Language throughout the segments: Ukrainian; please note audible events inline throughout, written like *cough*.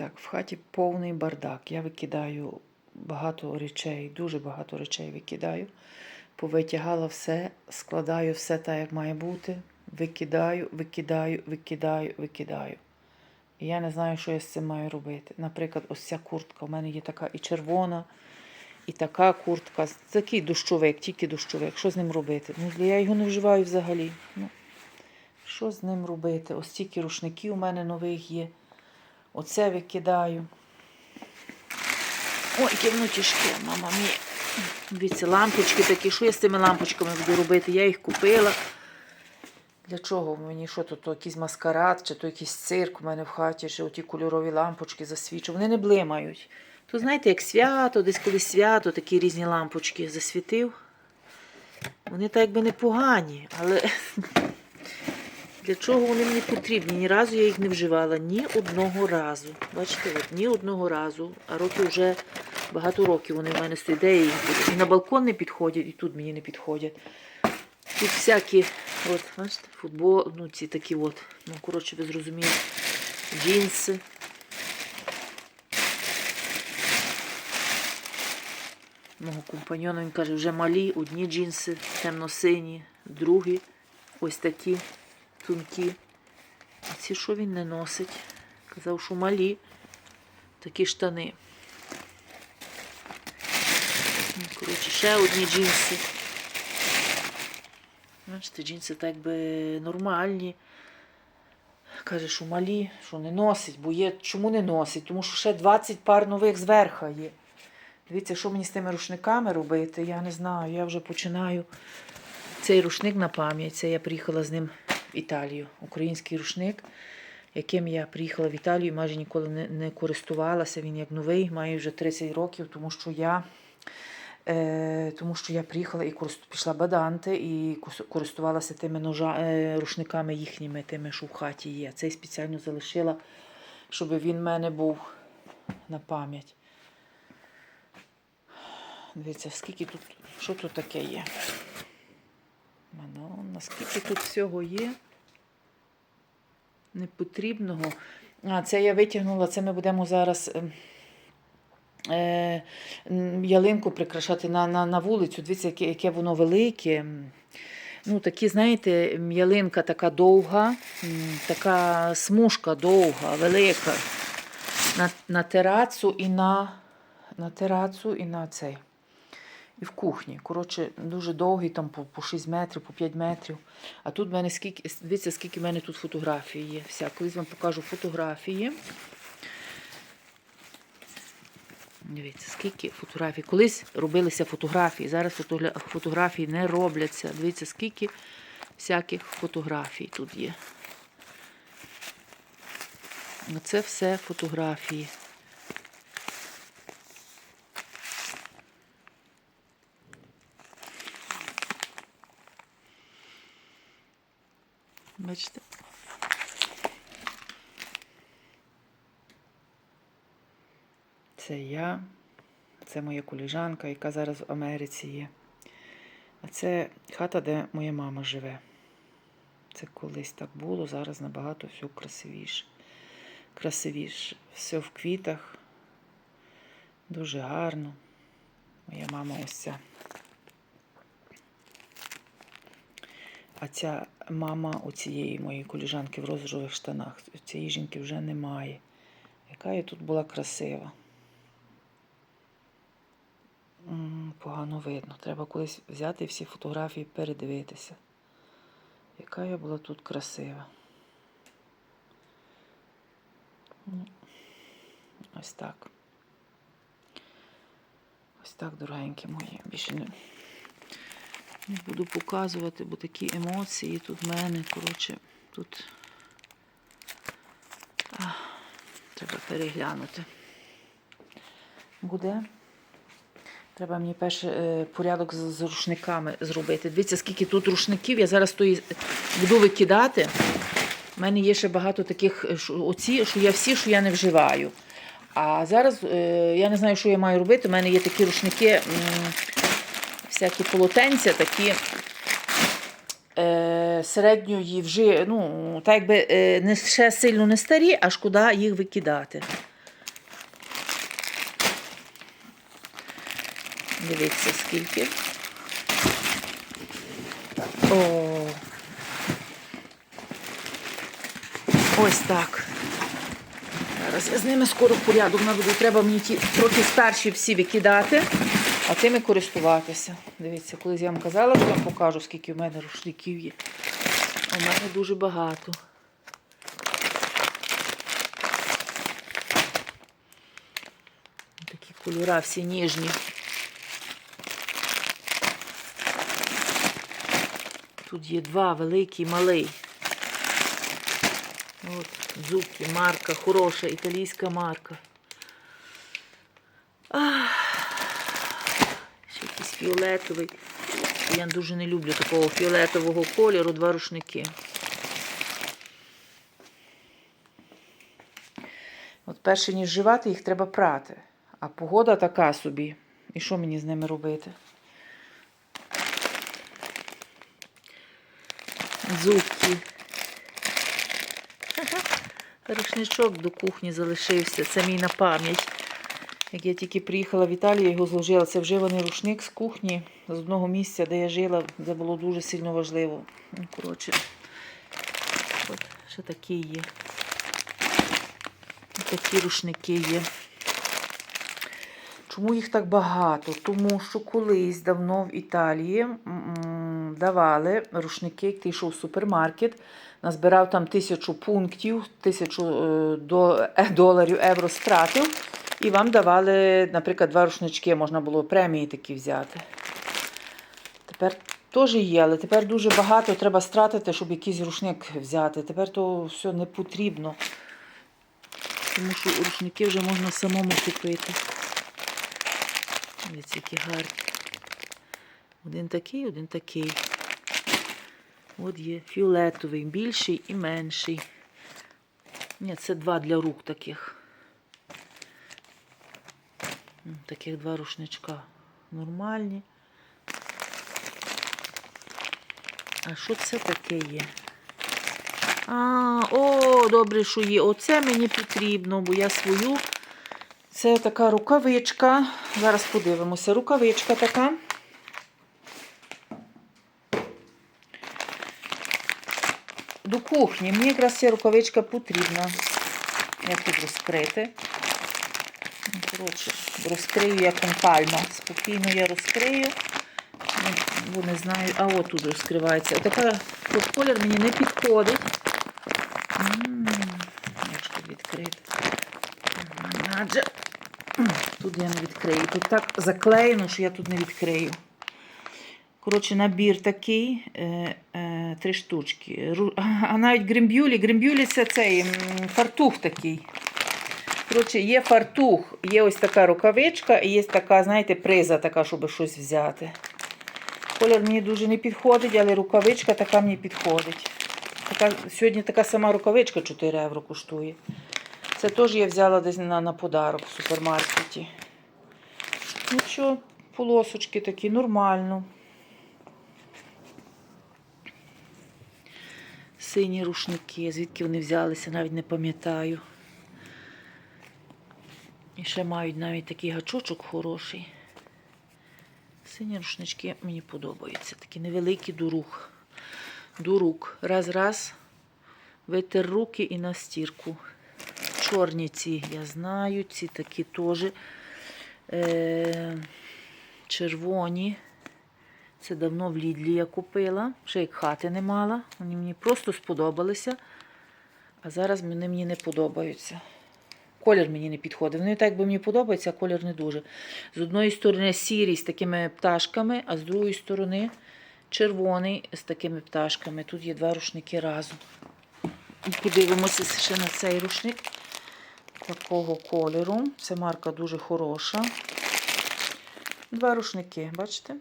Так, в хаті повний бардак. Я викидаю багато речей, дуже багато речей викидаю. Повитягала все, складаю все так, як має бути. Викидаю, викидаю, викидаю, викидаю. І я не знаю, що я з цим маю робити. Наприклад, ось ця куртка. У мене є така і червона, і така куртка. Такий дощовик, тільки дощовик. Що з ним робити? Ну, я його не вживаю взагалі. Ну, що з ним робити? Ось стільки рушників у мене нових є. Оце викидаю. Ой, воно тяжке, мама мія. Дивіться, лампочки такі. Що я з цими лампочками буду робити? Я їх купила. Для чого мені що тут, то якийсь маскарад, чи то якийсь цирк у мене в хаті, чи оті кольорові лампочки засвічу. Вони не блимають. То знаєте, як свято, десь коли свято, такі різні лампочки засвітив. Вони так якби непогані, але *laughs* для чого вони мені потрібні? Ні разу я їх не вживала, ні одного разу. Бачите, от, ні одного разу. А роки вже багато років вони в мене стоять. І на балкон не підходять, і тут мені не підходять. Тут всякі, от, бачите, футбол, ну ці такі от, ну, коротше, ви зрозуміли, джинси. Мого компаньона він каже, вже малі, одні джинси темно-сині, другі ось такі тонкі. А ці що він не носить? Казав, що малі такі штани. Ну, Коротше, ще одні джинси. Бачите, джинси так би нормальні. Каже, що малі, що не носить, бо є. Чому не носить? Тому що ще 20 пар нових зверха є. Дивіться, що мені з тими рушниками робити, я не знаю. Я вже починаю цей рушник на пам'ять. Це я приїхала з ним в Італію. Український рушник, яким я приїхала в Італію, майже ніколи не, не користувалася. Він як новий, має вже 30 років, тому що я. Е, тому що я приїхала і пішла баданти і користувалася тими ножа, е, рушниками їхніми, тими, що в хаті є. Цей спеціально залишила, щоб він в мене був на пам'ять. Дивіться, скільки тут, що тут таке є? Ну, наскільки тут всього є непотрібного. А, це я витягнула, це ми будемо зараз. ем, е, ялинку прикрашати на, на, на вулицю. Дивіться, яке, яке воно велике. Ну, такі, знаєте, ялинка така довга, така смужка довга, велика. На, на терацу і на, на терацу і на цей. І в кухні. Коротше, дуже довгий, там по, по 6 метрів, по 5 метрів. А тут в мене скільки, дивіться, скільки в мене тут фотографій є. Вся. Колись вам покажу фотографії. Дивіться, скільки фотографій. Колись робилися фотографії, зараз фотографії не робляться. Дивіться, скільки всяких фотографій тут є. Оце все фотографії. Бачите? Це я, це моя коліжанка, яка зараз в Америці є. А це хата, де моя мама живе. Це колись так було, зараз набагато все красивіше. Красивіше. Все в квітах. Дуже гарно. Моя мама ось ця. А ця мама у цієї моєї коліжанки в розових штанах. Цієї жінки вже немає. Яка я тут була красива. Погано видно. Треба колись взяти всі фотографії, передивитися. Яка я була тут красива. Ось так. Ось так, дорогенькі мої. Більше не, не буду показувати, бо такі емоції тут в мене. Коротше, тут а, треба переглянути. Буде. Треба мені перше е, порядок з, рушниками зробити. Дивіться, скільки тут рушників. Я зараз тої буду викидати. У мене є ще багато таких, е, оці, що я всі, що я не вживаю. А зараз е, я не знаю, що я маю робити. У мене є такі рушники, всякі полотенця такі е, середньої вже, ну, так якби е, не ще сильно не старі, а шкода їх викидати. Дивіться, скільки. О, Ось так. Зараз я з ними скоро в порядок наведу. Треба мені ті трохи старші всі викидати а тими користуватися. Дивіться, колись я вам казала, що я вам покажу, скільки в мене рушників є. В мене дуже багато. Такі кольора всі ніжні. Тут є два великий, малий. От, Зубки, марка, хороша, італійська марка. Ах, фіолетовий. Я дуже не люблю такого фіолетового кольору, два рушники. От перше, ніж живати, їх треба прати. А погода така собі. І що мені з ними робити? Зубки. Рушничок до кухні залишився. Це мій на пам'ять. Як я тільки приїхала в Італію, його зложила. Це вживаний рушник з кухні, з одного місця, де я жила, це було дуже сильно важливо. Ну, коротше, от, ще такі є. Такі рушники є. Чому їх так багато? Тому що колись давно в Італії давали рушники, як ти йшов в супермаркет, назбирав там тисячу пунктів, тисячу е, е, доларів, євро стратив, і вам давали, наприклад, два рушнички, можна було премії такі взяти. Тепер теж є, але тепер дуже багато треба стратити, щоб якийсь рушник взяти. Тепер то все не потрібно. Тому що рушники вже можна самому купити. Дивіться, які гарні. Один такий, один такий. От є фіолетовий, більший і менший. Ні, це два для рук таких. Таких два рушничка. Нормальні. А що це таке є? А, о, добре, що є. Оце мені потрібно, бо я свою. Це така рукавичка. Зараз подивимося. Рукавичка така. До кухні. Мені якраз ця рукавичка потрібна. Як тут розкрити? Коротше, розкрию як пальма. Спокійно я розкрию. Ну, Бо не знаю. А от тут розкривається. От колір мені не підходить. М, тут відкрити? Адже тут я не відкрию. Тут так заклеєно, що я тут не відкрию. Коротше, набір такий, е, е, три штучки. А навіть гримбюлі. Гримбюлі це цей фартух такий. Коротше, є фартух, є ось така рукавичка і є така, знаєте, приза така, щоб щось взяти. Колір мені дуже не підходить, але рукавичка така мені підходить. Така, сьогодні така сама рукавичка 4 євро коштує. Це теж я взяла десь на, на подарок в супермаркеті. Ну що, полосочки такі, нормально. Сині рушники, звідки вони взялися, навіть не пам'ятаю. І ще мають навіть такий гачочок хороший. Сині рушнички мені подобаються. Такі невеликі до рук. До рук. Раз-раз. Витер руки і на стірку. Чорні ці, я знаю, ці такі теж е, червоні. Це давно в Лідлі я купила. Ще як хати не мала. Вони мені просто сподобалися. А зараз вони мені не подобаються. Колір мені не підходить. Вони так би мені подобаються, а колір не дуже. З одної сторони сірий з такими пташками, а з другої сторони червоний з такими пташками. Тут є два рушники разом. І Подивимося ще на цей рушник такого кольору. Це марка дуже хороша. Два рушники, бачите?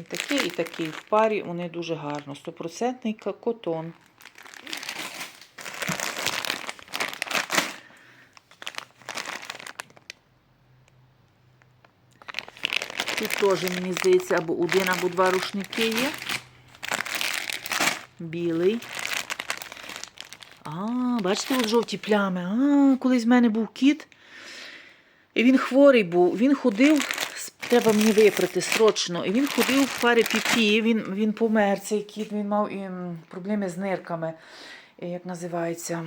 І такий, і такий в парі вони дуже гарно. Стопроцентний котон. Тут теж, мені здається, або один, або два рушники є. Білий. А, бачите, от жовті плями. А, колись в мене був кіт. І він хворий був. Він ходив Треба мені випрати срочно. І він ходив в парі піпі, він, він помер, цей кіт, він мав ем, проблеми з нирками. Як називається?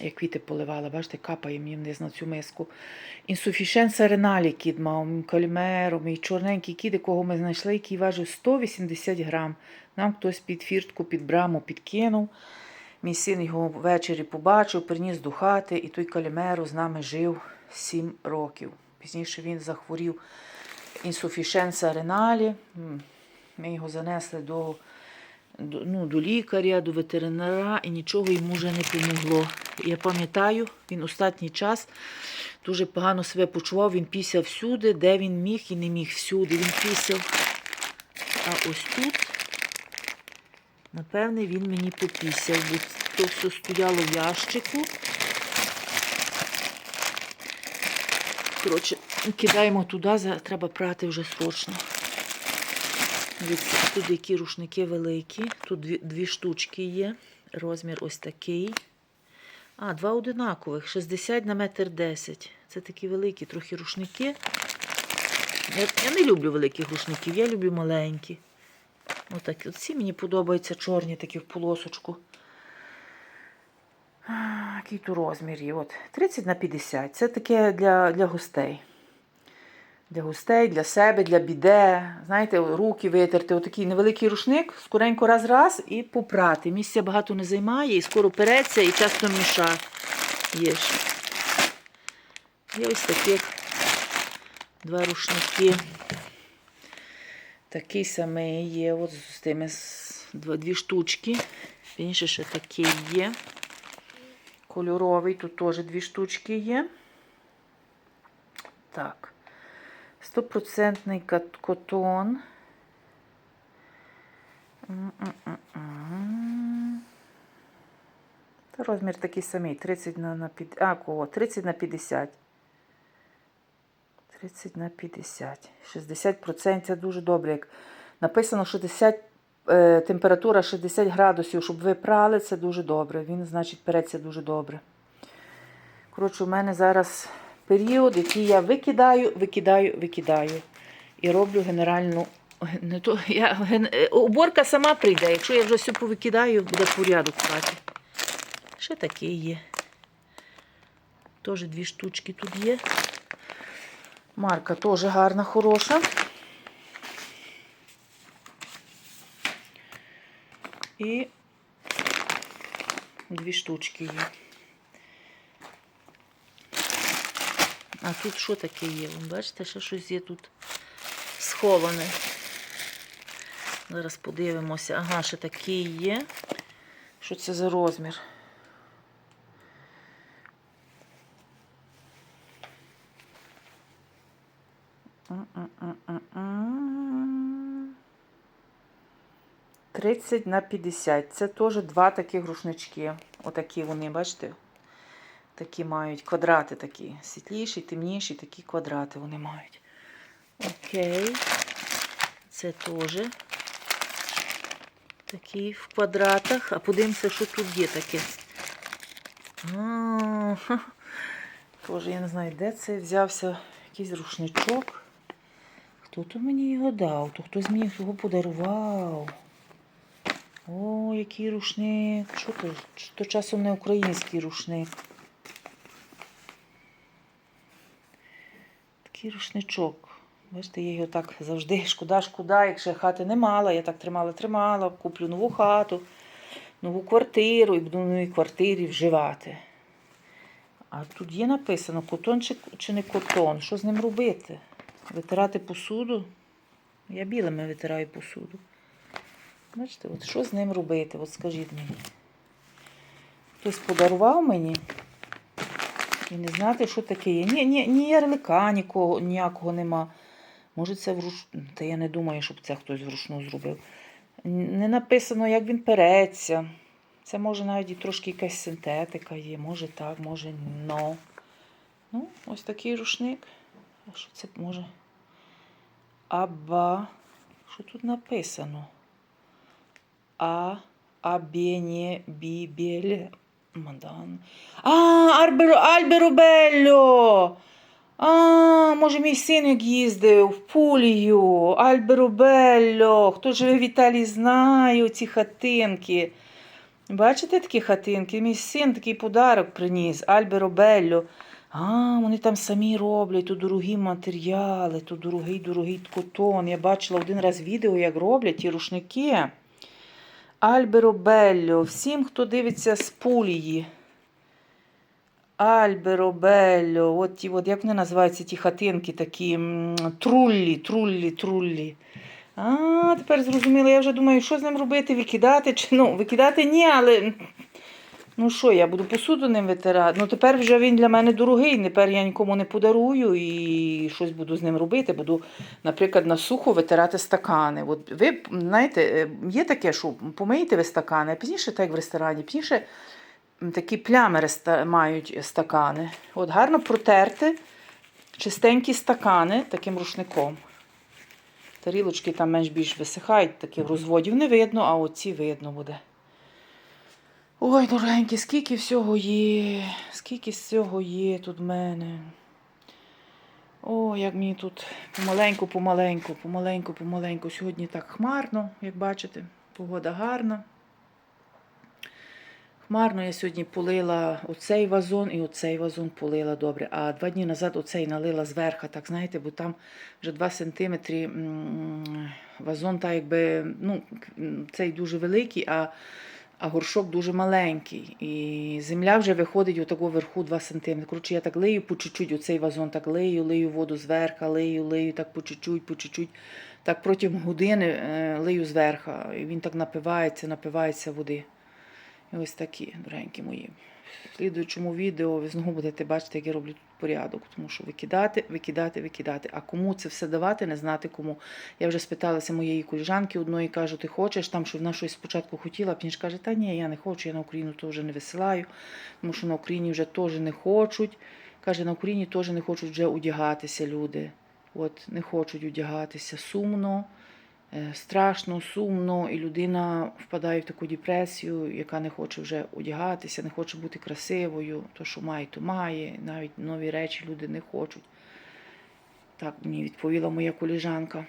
Я квіти поливала, бачите, капає мені вниз на цю миску. Інсуфішенса реналі кіт мав, м, мій чорненький кіт, якого ми знайшли, який важив 180 грам. Нам хтось під фіртку, під браму підкинув. Мій син його ввечері побачив, приніс до хати, і той калімеро з нами жив 7 років. Пізніше він захворів інсуфішенса реналі. Ми його занесли до, ну, до лікаря, до ветеринара, і нічого йому вже не помогло. Я пам'ятаю, він останній час дуже погано себе почував. Він пісяв всюди, де він міг і не міг всюди. Він пісяв. А ось тут, напевне, він мені попісяв, бо то все стояло в ящику. Коротше, кидаємо туди, треба прати вже срочно. Дивіться, Тут які рушники великі. Тут дві, дві штучки є. Розмір ось такий. А, два одинакових. 60 на метр 10. Це такі великі, трохи рушники. Я, я не люблю великих рушників, я люблю маленькі. Отак. Ці мені подобаються чорні, такі в полосочку. Який тут розмір є? От, 30 на 50. Це таке для, для гостей. Для гостей, для себе, для біде. Знаєте, руки витерти, отакий невеликий рушник, скоренько раз-раз і попрати. Місця багато не займає, і скоро переться, і часто мішає. Є ще. Є ось таких два рушники. Такий самий є, от з тими дві штучки. Інше ще такий є. Кольоровий, тут теж дві штучки є. Так. Стопроцентний котон. Та розмір такий самий. 30 на, на, під... а, кого? 30 на 50. 30 на 50. 60% це дуже добре. Як написано 60, е, температура 60 градусів, щоб ви прали, це дуже добре. Він, значить, переться дуже добре. Коротше, у мене зараз період, який я викидаю, викидаю, викидаю. І роблю генеральну. Не то, я, ген- е, уборка сама прийде. Якщо я вже все повикидаю, буде порядок в. Ще такий є. Теж дві штучки тут є. Марка теж гарна, хороша. І дві штучки є. А тут що таке є? Вон, бачите, ще щось є тут сховане. Зараз подивимося. Ага, ще такий є. Що це за розмір? 30 на 50. Це теж два таких рушнички. Отакі вони, бачите? Такі мають квадрати такі. Світліші, темніші, такі квадрати вони мають. Окей. Це теж такі в квадратах. А подивимося, що тут є таке. Боже, я не знаю, де це взявся якийсь рушничок. Хто то мені його дав? То хтось мені його подарував. О, який рушник. Що то? Чи то часом не український рушник. Такий рушничок. Бачите, я його так завжди *laughs* шкода, шкода, якщо хати не мала, я так тримала, тримала, куплю нову хату, нову квартиру і буду в новій квартирі вживати. А тут є написано, котон чи, чи не котон. Що з ним робити? Витирати посуду? Я білими витираю посуду. Бачите, от що з ним робити? От скажіть мені. Хтось подарував мені. І не знати, що таке є. Ні, ні, ні ярлика нікого, ніякого нема. Може, це вруч... Та я не думаю, щоб це хтось вручну зробив. Не написано, як він переться. Це може навіть і трошки якась синтетика є. Може так, може но. Ну, ось такий рушник. А що це може? Аба. Що тут написано? А. Абєнє бібель. Мадан. А, Арберо, Альберо Белло! А, може, мій син як їздив в Пулію, Альберубелло. Хто живе в Італії, знає ці хатинки. Бачите такі хатинки? Мій син такий подарок приніс, Альберобелло. А, вони там самі роблять, тут дорогі матеріали, тут дорогий, дорогий котон. Я бачила один раз відео, як роблять ті рушники. Альберобелло. Всім, хто дивиться з Пулії. Альберобелло. От ті, от як вони називаються ті хатинки такі труллі, труллі, труллі. А, тепер зрозуміло, я вже думаю, що з ним робити, викидати чи ну, викидати ні, але ну що, я буду посуду ним витирати. Ну тепер вже він для мене дорогий, тепер я нікому не подарую і щось буду з ним робити. Буду, наприклад, на сухо витирати стакани. От ви знаєте, е, є таке, що помиєте ви стакани, а пізніше, так як в ресторані, пізніше такі плями мають стакани. От гарно протерти чистенькі стакани таким рушником. Тарілочки там менш-більш висихають, таких розводів не видно, а оці видно буде. Ой, дорогенькі, скільки всього є, скільки всього є тут в мене. О, як мені тут помаленьку, помаленьку, помаленьку, помаленьку. Сьогодні так хмарно, як бачите, погода гарна. Хмарно я сьогодні полила оцей вазон і оцей вазон полила добре. А два дні назад оцей налила зверху, так знаєте, бо там вже 2 сантиметри вазон, так якби, ну, цей дуже великий, а, а горшок дуже маленький. І земля вже виходить отако верху 2 см. Коротше, я так лию по чуть-чуть, оцей вазон так лию, лию воду зверху, лию, лию так по чуть-чуть, по чуть-чуть. Так протягом години е, лию зверху. І він так напивається, напивається води. І ось такі, дорогенькі мої. В слідуючому відео ви знову будете бачити, як я роблю тут порядок, тому що викидати, викидати, викидати. А кому це все давати, не знати кому. Я вже спиталася моєї коліжанки одної, кажу, ти хочеш там, щоб вона щось спочатку хотіла, а каже, та ні, я не хочу, я на Україну теж не висилаю, тому що на Україні вже теж не хочуть. Каже, на Україні теж не хочуть вже одягатися люди. От не хочуть одягатися сумно. Е, страшно, сумно, і людина впадає в таку депресію, яка не хоче вже одягатися, не хоче бути красивою. То, що має, то має. Навіть нові речі люди не хочуть. Так мені відповіла моя коліжанка.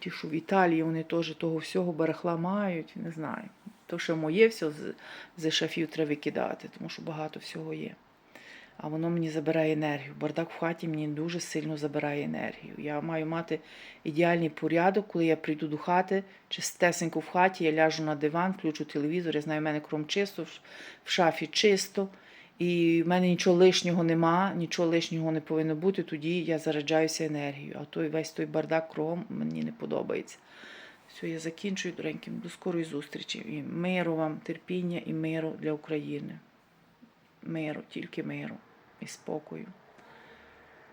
Ті, що в Італії, вони теж того всього барахла мають, не знаю. То, що моє все з, з шафів треба викидати, тому що багато всього є. А воно мені забирає енергію. Бардак в хаті мені дуже сильно забирає енергію. Я маю мати ідеальний порядок, коли я прийду до хати, чистесенько в хаті, я ляжу на диван, включу телевізор, я знаю, в мене кром чисто, в- шафі чисто, і в мене нічого лишнього нема, нічого лишнього не повинно бути, тоді я заряджаюся енергією. А той весь той бардак кругом мені не подобається. Все, я закінчую, дореньким. До скорої зустрічі. І миру вам, терпіння і миру для України. Миру, тільки миру і спокою.